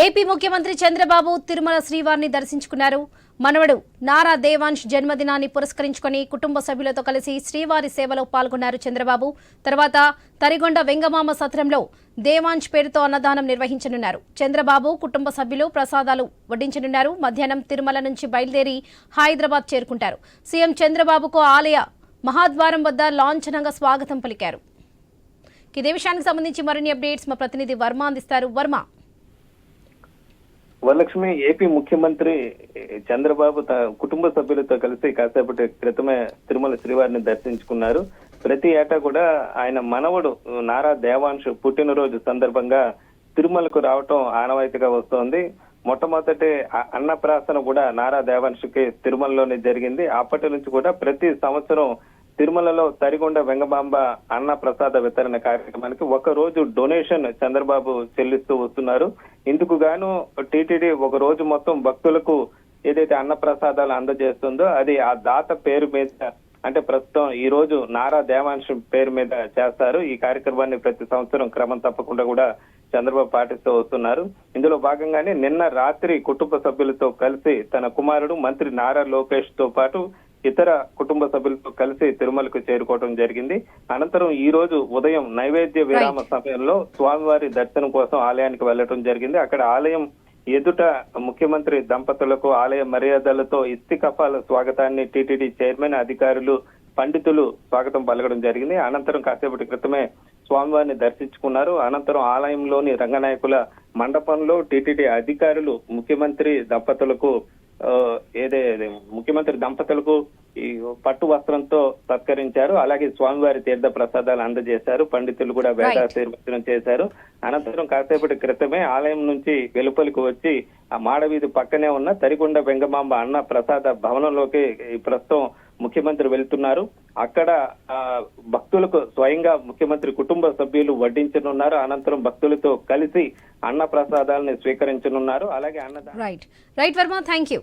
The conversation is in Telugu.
ఏపీ ముఖ్యమంత్రి చంద్రబాబు తిరుమల శ్రీవారిని దర్శించుకున్నారు. మనవడు నారా దేవాంశ్ జన్మదినాన్ని పురస్కరించుకొని కుటుంబ సభ్యులతో కలిసి శ్రీవారి సేవలో పాల్గొన్నారు చంద్రబాబు. తర్వాత తరిగొండ వెంగమామ సత్రంలో దేవాంశ్ పేరుతో అన్నదానం నిర్వహించనున్నారు. చంద్రబాబు కుటుంబ సభ్యులు ప్రసాదాలు వడ్డించనున్నారు. మధ్యాహ్నం తిరుమల నుంచి బయలుదేరి హైదరాబాద్ చేరుకుంటారు. సీఎం చంద్రబాబుకు ఆలయ మహాద్వారం వద్ద లాంఛనంగా స్వాగతం పలికారు. ఇదే విషయానికి సంబంధించి మరిన్ని అప్డేట్స్ మా ప్రతినిధి వర్మ అందిస్తారు. వర్మ. వరలక్ష్మి ఏపీ ముఖ్యమంత్రి చంద్రబాబు కుటుంబ సభ్యులతో కలిసి కాసేపటి క్రితమే తిరుమల శ్రీవారిని దర్శించుకున్నారు. ప్రతి ఏటా కూడా ఆయన మనవడు నారా దేవాంశ్ పుట్టినరోజు సందర్భంగా తిరుమలకు రావటం ఆనవాయితీగా వస్తోంది. మొట్టమొదటి అన్నప్రాసన కూడా నారా దేవాంశుకి తిరుమలలోనే జరిగింది. అప్పటి నుంచి కూడా ప్రతి సంవత్సరం తిరుమలలో తరిగొండ వెంగబాంబ అన్న ప్రసాద వితరణ కార్యక్రమానికి ఒక రోజు డొనేషన్ చంద్రబాబు చెల్లిస్తూ వస్తున్నారు. ఇందుకు గాను టీటీడీ ఒక రోజు మొత్తం భక్తులకు ఏదైతే అన్న ప్రసాదాలు అందజేస్తుందో అది ఆ దాత పేరు మీద అంటే ప్రస్తుతం ఈ రోజు నారా దేవాంశం పేరు మీద చేస్తారు. ఈ కార్యక్రమాన్ని ప్రతి సంవత్సరం క్రమం తప్పకుండా కూడా చంద్రబాబు పాటిస్తూ వస్తున్నారు. ఇందులో భాగంగానే నిన్న రాత్రి కుటుంబ సభ్యులతో కలిసి తన కుమారుడు మంత్రి నారా లోకేష్తో పాటు ఇతర కుటుంబ సభ్యులతో కలిసి తిరుమలకు చేరుకోవడం జరిగింది. అనంతరం ఈ రోజు ఉదయం నైవేద్య విరామ సమయంలో స్వామివారి దర్శనం కోసం ఆలయానికి వెళ్ళడం జరిగింది. అక్కడ ఆలయం ఎదుట ముఖ్యమంత్రి దంపతులకు ఆలయ మర్యాదలతో ఇస్తికఫాల స్వాగతాన్ని టీటీడీ చైర్మన్ అధికారులు పండితులు స్వాగతం పలకడం జరిగింది. అనంతరం కాసేపటి క్రితమే స్వామివారిని దర్శించుకున్నారు. అనంతరం ఆలయంలోని రంగనాయకుల మండపంలో టీటీడీ అధికారులు ముఖ్యమంత్రి దంపతులకు ఏదే ముఖ్యమంత్రి దంపతులకు ఈ పట్టు వస్త్రంతో సత్కరించారు. అలాగే స్వామివారి తీర్థ ప్రసాదాలు అందజేశారు. పండితులు కూడా వేదాశీర్వచనం చేశారు. అనంతరం కాసేపటి క్రితమే ఆలయం నుంచి వెలుపలికి వచ్చి ఆ మాడవీధి పక్కనే ఉన్న తరికొండ వెంగమాంబ అన్న ప్రసాద భవనంలోకి ఈ ప్రస్తుతం ముఖ్యమంత్రి వెళ్తున్నారు. అక్కడ భక్తులకు స్వయంగా ముఖ్యమంత్రి కుటుంబ సభ్యులు వడ్డించనున్నారు. అనంతరం భక్తులతో కలిసి అన్న ప్రసాదాలను స్వీకరించనున్నారు. అలాగే అన్నదానం. Right right Varma thank you